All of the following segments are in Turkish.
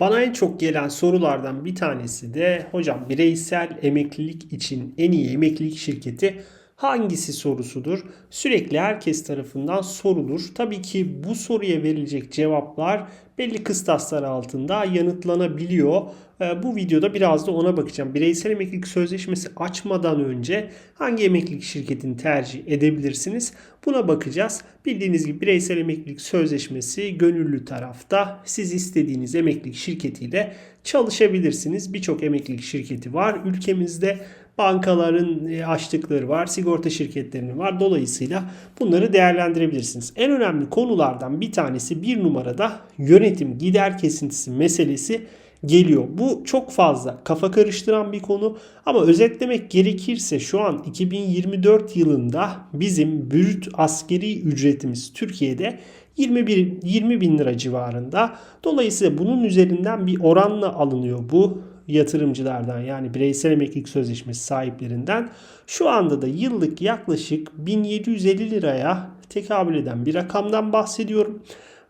Bana en çok gelen sorulardan bir tanesi de hocam bireysel emeklilik için en iyi emeklilik şirketi hangisi sorusudur. Sürekli herkes tarafından sorulur. Tabii ki bu soruya verilecek cevaplar belli kıstaslar altında yanıtlanabiliyor. Ee, Bu videoda biraz da ona bakacağım. Bireysel emeklilik sözleşmesi açmadan önce hangi emeklilik şirketini tercih edebilirsiniz? Buna bakacağız. Bildiğiniz gibi bireysel emeklilik sözleşmesi gönüllü tarafta. Siz istediğiniz emeklilik şirketiyle çalışabilirsiniz. Birçok emeklilik şirketi var ülkemizde. Bankaların e, açtıkları var, sigorta şirketlerinin var. Dolayısıyla bunları değerlendirebilirsiniz. En önemli konulardan bir tanesi bir numarada yönetim gider kesintisi meselesi geliyor. Bu çok fazla kafa karıştıran bir konu ama özetlemek gerekirse şu an 2024 yılında bizim brüt askeri ücretimiz Türkiye'de 21 20 bin lira civarında. Dolayısıyla bunun üzerinden bir oranla alınıyor bu yatırımcılardan yani bireysel emeklilik sözleşmesi sahiplerinden şu anda da yıllık yaklaşık 1750 liraya tekabül eden bir rakamdan bahsediyorum.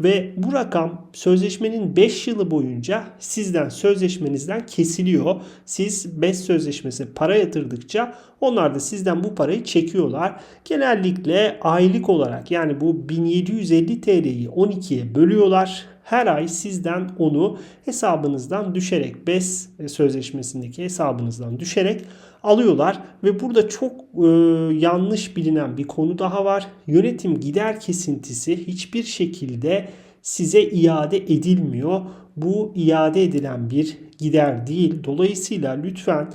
Ve bu rakam sözleşmenin 5 yılı boyunca sizden sözleşmenizden kesiliyor. Siz 5 sözleşmesi para yatırdıkça onlar da sizden bu parayı çekiyorlar. Genellikle aylık olarak yani bu 1750 TL'yi 12'ye bölüyorlar. Her ay sizden onu hesabınızdan düşerek BES sözleşmesindeki hesabınızdan düşerek alıyorlar ve burada çok e, yanlış bilinen bir konu daha var. Yönetim gider kesintisi hiçbir şekilde size iade edilmiyor. Bu iade edilen bir gider değil. Dolayısıyla lütfen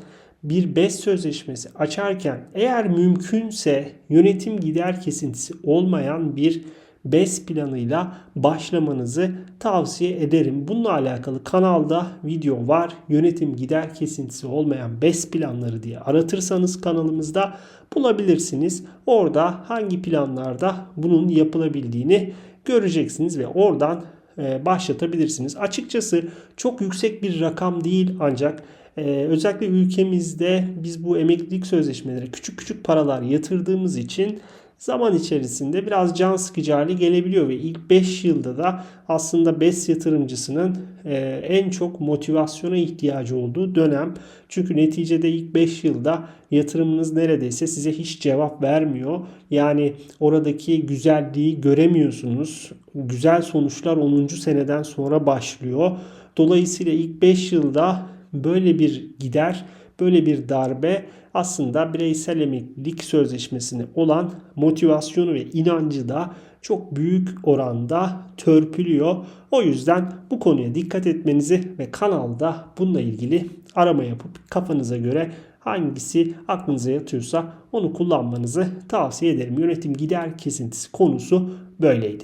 bir BES sözleşmesi açarken eğer mümkünse yönetim gider kesintisi olmayan bir BES planıyla başlamanızı tavsiye ederim. Bununla alakalı kanalda video var. Yönetim gider kesintisi olmayan BES planları diye aratırsanız kanalımızda bulabilirsiniz. Orada hangi planlarda bunun yapılabildiğini göreceksiniz ve oradan e, başlatabilirsiniz. Açıkçası çok yüksek bir rakam değil ancak ee, özellikle ülkemizde biz bu emeklilik sözleşmeleri küçük küçük paralar yatırdığımız için zaman içerisinde biraz can sıkıcı hale gelebiliyor ve ilk 5 yılda da aslında BES yatırımcısının e, en çok motivasyona ihtiyacı olduğu dönem. Çünkü neticede ilk 5 yılda yatırımınız neredeyse size hiç cevap vermiyor. Yani oradaki güzelliği göremiyorsunuz. Güzel sonuçlar 10. seneden sonra başlıyor. Dolayısıyla ilk 5 yılda böyle bir gider, böyle bir darbe aslında bireysel emeklilik sözleşmesine olan motivasyonu ve inancı da çok büyük oranda törpülüyor. O yüzden bu konuya dikkat etmenizi ve kanalda bununla ilgili arama yapıp kafanıza göre hangisi aklınıza yatıyorsa onu kullanmanızı tavsiye ederim. Yönetim gider kesintisi konusu böyleydi.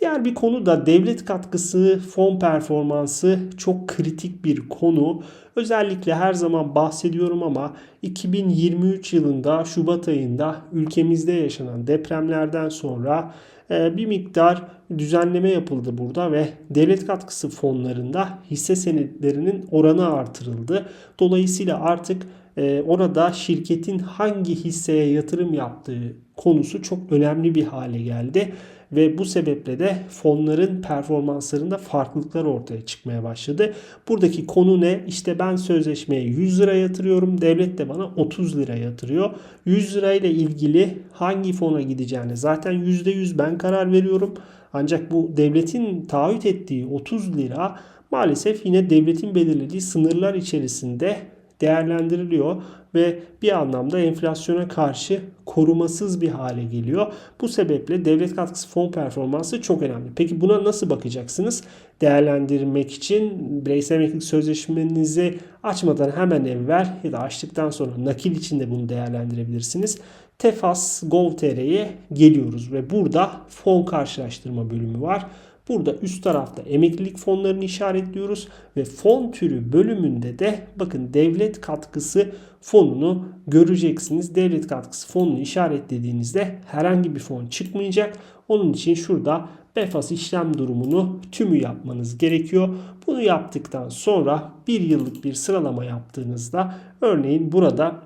Diğer bir konu da devlet katkısı, fon performansı çok kritik bir konu. Özellikle her zaman bahsediyorum ama 2023 yılında Şubat ayında ülkemizde yaşanan depremlerden sonra e, bir miktar düzenleme yapıldı burada ve devlet katkısı fonlarında hisse senetlerinin oranı artırıldı. Dolayısıyla artık e, orada şirketin hangi hisseye yatırım yaptığı konusu çok önemli bir hale geldi ve bu sebeple de fonların performanslarında farklılıklar ortaya çıkmaya başladı. Buradaki konu ne? İşte ben sözleşmeye 100 lira yatırıyorum. Devlet de bana 30 lira yatırıyor. 100 lirayla ilgili hangi fona gideceğine zaten %100 ben karar veriyorum. Ancak bu devletin taahhüt ettiği 30 lira maalesef yine devletin belirlediği sınırlar içerisinde değerlendiriliyor ve bir anlamda enflasyona karşı korumasız bir hale geliyor. Bu sebeple devlet katkısı fon performansı çok önemli. Peki buna nasıl bakacaksınız? Değerlendirmek için bireysel emeklilik sözleşmenizi açmadan hemen evvel ya da açtıktan sonra nakil için de bunu değerlendirebilirsiniz. Tefas Gov.tr'ye geliyoruz ve burada fon karşılaştırma bölümü var. Burada üst tarafta emeklilik fonlarını işaretliyoruz ve fon türü bölümünde de bakın devlet katkısı fonunu göreceksiniz. Devlet katkısı fonunu işaretlediğinizde herhangi bir fon çıkmayacak. Onun için şurada BEFAS işlem durumunu tümü yapmanız gerekiyor. Bunu yaptıktan sonra bir yıllık bir sıralama yaptığınızda örneğin burada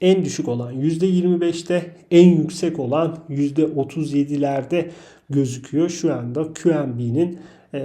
en düşük olan %25'te en yüksek olan %37'lerde gözüküyor. Şu anda QNB'nin e,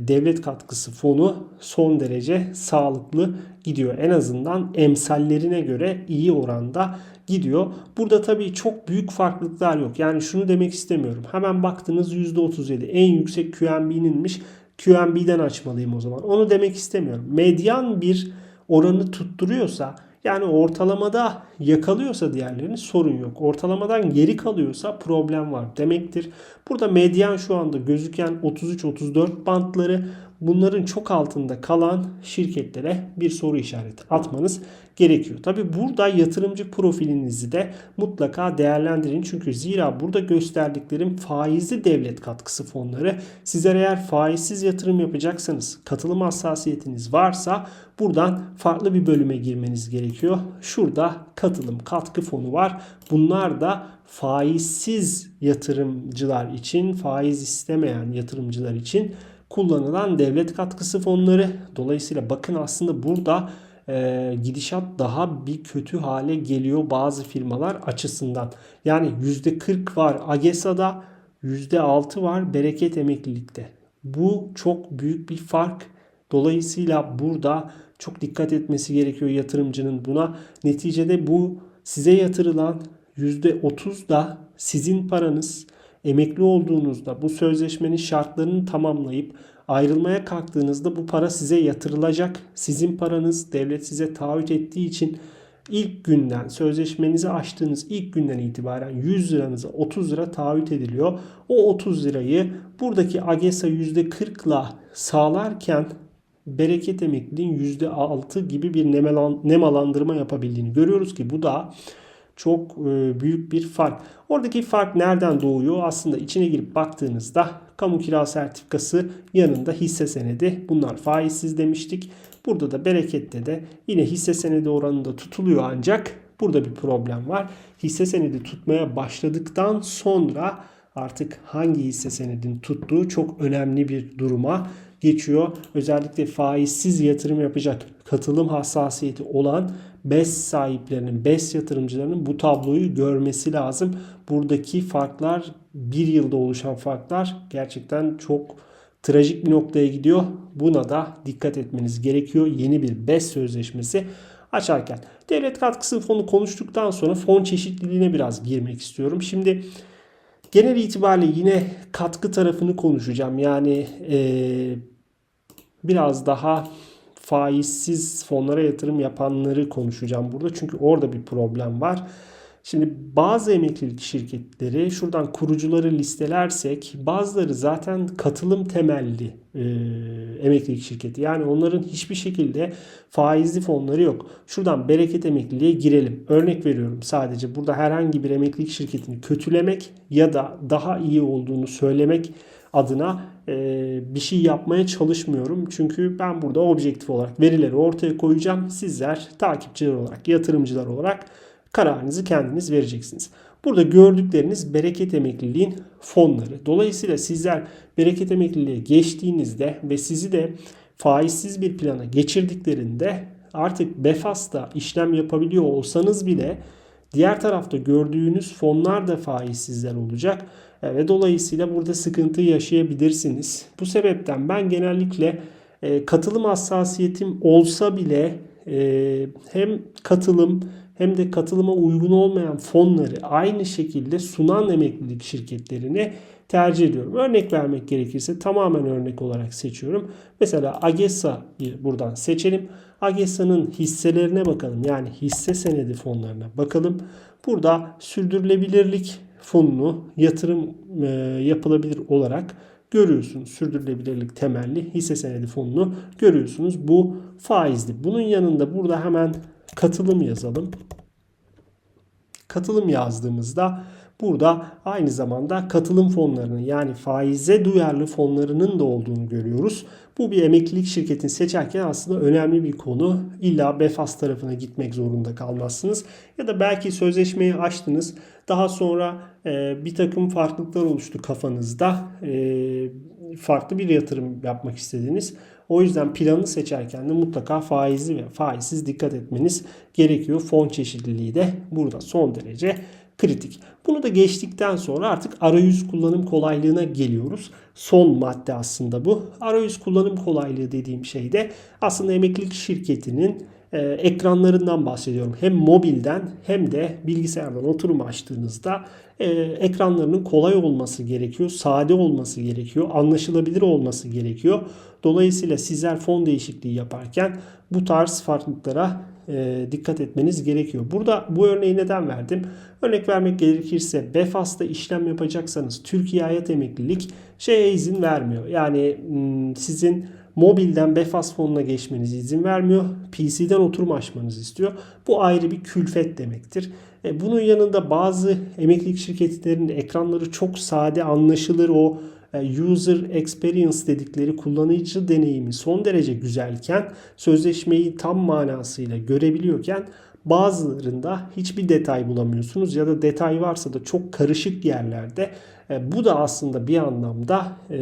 devlet katkısı fonu son derece sağlıklı gidiyor. En azından emsallerine göre iyi oranda gidiyor. Burada tabii çok büyük farklılıklar yok. Yani şunu demek istemiyorum. Hemen baktınız %37 en yüksek QNB'ninmiş. QNB'den açmalıyım o zaman. Onu demek istemiyorum. Medyan bir oranı tutturuyorsa yani ortalamada yakalıyorsa diğerlerini sorun yok. Ortalamadan geri kalıyorsa problem var demektir. Burada medyan şu anda gözüken 33-34 bantları bunların çok altında kalan şirketlere bir soru işareti atmanız gerekiyor. Tabi burada yatırımcı profilinizi de mutlaka değerlendirin. Çünkü zira burada gösterdiklerim faizli devlet katkısı fonları. Sizler eğer faizsiz yatırım yapacaksanız, katılım hassasiyetiniz varsa buradan farklı bir bölüme girmeniz gerekiyor. Şurada katılım katkı fonu var. Bunlar da faizsiz yatırımcılar için, faiz istemeyen yatırımcılar için kullanılan devlet katkısı fonları. Dolayısıyla bakın aslında burada e, gidişat daha bir kötü hale geliyor bazı firmalar açısından. Yani %40 var AGESA'da, %6 var bereket emeklilikte. Bu çok büyük bir fark. Dolayısıyla burada çok dikkat etmesi gerekiyor yatırımcının buna. Neticede bu size yatırılan %30 da sizin paranız emekli olduğunuzda bu sözleşmenin şartlarını tamamlayıp ayrılmaya kalktığınızda bu para size yatırılacak. Sizin paranız devlet size taahhüt ettiği için ilk günden sözleşmenizi açtığınız ilk günden itibaren 100 liranıza 30 lira taahhüt ediliyor. O 30 lirayı buradaki AGESA %40'la sağlarken bereket emekliliğin %6 gibi bir nemalandırma yapabildiğini görüyoruz ki bu da çok e, büyük bir fark. Oradaki fark nereden doğuyor? Aslında içine girip baktığınızda kamu kira sertifikası yanında hisse senedi. Bunlar faizsiz demiştik. Burada da berekette de yine hisse senedi oranında tutuluyor ancak burada bir problem var. Hisse senedi tutmaya başladıktan sonra artık hangi hisse senedin tuttuğu çok önemli bir duruma geçiyor. Özellikle faizsiz yatırım yapacak katılım hassasiyeti olan BES sahiplerinin, BES yatırımcılarının bu tabloyu görmesi lazım. Buradaki farklar bir yılda oluşan farklar gerçekten çok trajik bir noktaya gidiyor. Buna da dikkat etmeniz gerekiyor. Yeni bir BES sözleşmesi açarken. Devlet katkısı fonu konuştuktan sonra fon çeşitliliğine biraz girmek istiyorum. Şimdi genel itibariyle yine katkı tarafını konuşacağım. Yani ee, biraz daha faizsiz fonlara yatırım yapanları konuşacağım burada. Çünkü orada bir problem var. Şimdi bazı emeklilik şirketleri şuradan kurucuları listelersek bazıları zaten katılım temelli e, emeklilik şirketi. Yani onların hiçbir şekilde faizli fonları yok. Şuradan bereket emekliliğe girelim. Örnek veriyorum sadece burada herhangi bir emeklilik şirketini kötülemek ya da daha iyi olduğunu söylemek adına e, bir şey yapmaya çalışmıyorum. Çünkü ben burada objektif olarak verileri ortaya koyacağım. Sizler takipçiler olarak, yatırımcılar olarak kararınızı kendiniz vereceksiniz. Burada gördükleriniz bereket emekliliğin fonları. Dolayısıyla sizler bereket emekliliğe geçtiğinizde ve sizi de faizsiz bir plana geçirdiklerinde artık Befas'ta işlem yapabiliyor olsanız bile diğer tarafta gördüğünüz fonlar da faizsizler olacak ve dolayısıyla burada sıkıntı yaşayabilirsiniz. Bu sebepten ben genellikle e, katılım hassasiyetim olsa bile e, hem katılım hem de katılıma uygun olmayan fonları aynı şekilde sunan emeklilik şirketlerini tercih ediyorum. Örnek vermek gerekirse tamamen örnek olarak seçiyorum. Mesela AGESA'yı buradan seçelim. AGESA'nın hisselerine bakalım. Yani hisse senedi fonlarına bakalım. Burada sürdürülebilirlik fonunu yatırım e, yapılabilir olarak görüyorsunuz. Sürdürülebilirlik temelli hisse senedi fonunu görüyorsunuz. Bu faizli. Bunun yanında burada hemen katılım yazalım. Katılım yazdığımızda burada aynı zamanda katılım fonlarının yani faize duyarlı fonlarının da olduğunu görüyoruz. Bu bir emeklilik şirketini seçerken aslında önemli bir konu. İlla Befas tarafına gitmek zorunda kalmazsınız. Ya da belki sözleşmeyi açtınız. Daha sonra e, bir takım farklılıklar oluştu kafanızda. E, farklı bir yatırım yapmak istediniz. O yüzden planı seçerken de mutlaka faizli ve faizsiz dikkat etmeniz gerekiyor. Fon çeşitliliği de burada son derece kritik. Bunu da geçtikten sonra artık arayüz kullanım kolaylığına geliyoruz. Son madde aslında bu. Arayüz kullanım kolaylığı dediğim şey de aslında emeklilik şirketinin e, ekranlarından bahsediyorum. Hem mobilden hem de bilgisayardan oturum açtığınızda e, ekranlarının kolay olması gerekiyor, sade olması gerekiyor, anlaşılabilir olması gerekiyor. Dolayısıyla sizler fon değişikliği yaparken bu tarz farklılıklara e, dikkat etmeniz gerekiyor. Burada bu örneği neden verdim? Örnek vermek gerekirse BEFAS'ta işlem yapacaksanız Türkiye Hayat Emeklilik şeye izin vermiyor. Yani sizin mobilden BEFAS fonuna geçmenizi izin vermiyor. PC'den oturum açmanızı istiyor. Bu ayrı bir külfet demektir. E, bunun yanında bazı emeklilik şirketlerinin ekranları çok sade, anlaşılır o user experience dedikleri kullanıcı deneyimi son derece güzelken sözleşmeyi tam manasıyla görebiliyorken bazılarında hiçbir detay bulamıyorsunuz ya da detay varsa da çok karışık yerlerde. E, bu da aslında bir anlamda e,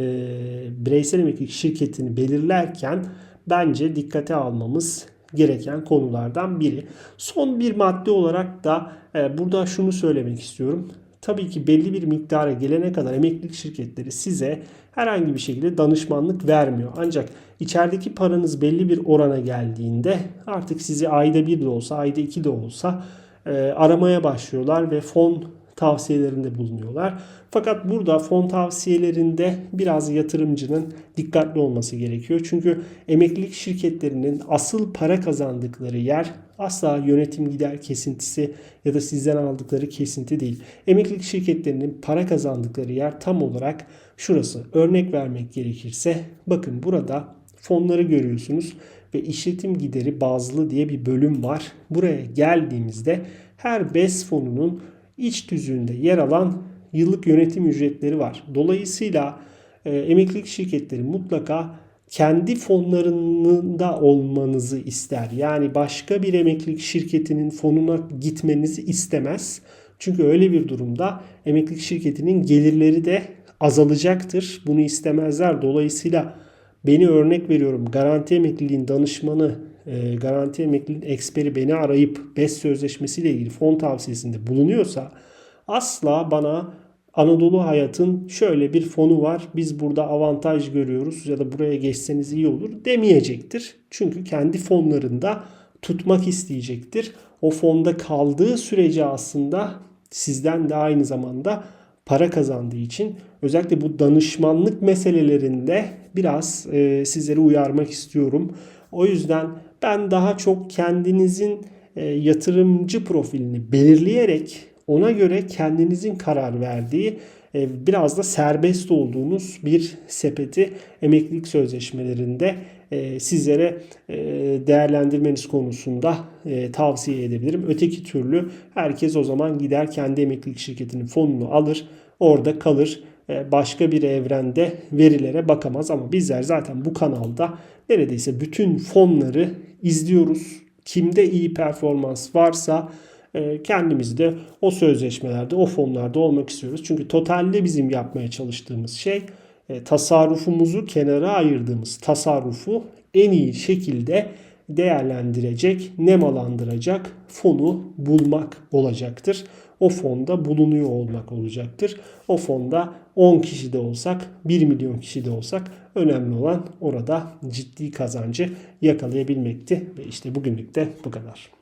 bireysel emeklilik şirketini belirlerken bence dikkate almamız gereken konulardan biri. Son bir madde olarak da e, burada şunu söylemek istiyorum. Tabii ki belli bir miktara gelene kadar emeklilik şirketleri size herhangi bir şekilde danışmanlık vermiyor. Ancak içerideki paranız belli bir orana geldiğinde artık sizi ayda bir de olsa, ayda iki de olsa e, aramaya başlıyorlar ve fon tavsiyelerinde bulunuyorlar. Fakat burada fon tavsiyelerinde biraz yatırımcının dikkatli olması gerekiyor. Çünkü emeklilik şirketlerinin asıl para kazandıkları yer asla yönetim gider kesintisi ya da sizden aldıkları kesinti değil. Emeklilik şirketlerinin para kazandıkları yer tam olarak şurası. Örnek vermek gerekirse bakın burada fonları görüyorsunuz ve işletim gideri bazlı diye bir bölüm var. Buraya geldiğimizde her BES fonunun iç tüzüğünde yer alan yıllık yönetim ücretleri var. Dolayısıyla e, emeklilik şirketleri mutlaka kendi fonlarında olmanızı ister. Yani başka bir emeklilik şirketinin fonuna gitmenizi istemez. Çünkü öyle bir durumda emeklilik şirketinin gelirleri de azalacaktır. Bunu istemezler. Dolayısıyla beni örnek veriyorum garanti emekliliğin danışmanı, e, garanti emekliliğin eksperi beni arayıp BES sözleşmesiyle ilgili fon tavsiyesinde bulunuyorsa asla bana Anadolu Hayat'ın şöyle bir fonu var. Biz burada avantaj görüyoruz ya da buraya geçseniz iyi olur demeyecektir. Çünkü kendi fonlarında tutmak isteyecektir. O fonda kaldığı sürece aslında sizden de aynı zamanda para kazandığı için özellikle bu danışmanlık meselelerinde biraz e, sizleri uyarmak istiyorum. O yüzden ben daha çok kendinizin e, yatırımcı profilini belirleyerek ona göre kendinizin karar verdiği e, biraz da serbest olduğunuz bir sepeti emeklilik sözleşmelerinde e, sizlere e, değerlendirmeniz konusunda tavsiye edebilirim. Öteki türlü herkes o zaman gider kendi emeklilik şirketinin fonunu alır, orada kalır başka bir evrende verilere bakamaz ama bizler zaten bu kanalda neredeyse bütün fonları izliyoruz. Kimde iyi performans varsa e, kendimiz de o sözleşmelerde, o fonlarda olmak istiyoruz. Çünkü totalde bizim yapmaya çalıştığımız şey e, tasarrufumuzu kenara ayırdığımız tasarrufu en iyi şekilde değerlendirecek, nemalandıracak fonu bulmak olacaktır. O fonda bulunuyor olmak olacaktır. O fonda 10 kişi de olsak, 1 milyon kişi de olsak önemli olan orada ciddi kazancı yakalayabilmekti. Ve işte bugünlük de bu kadar.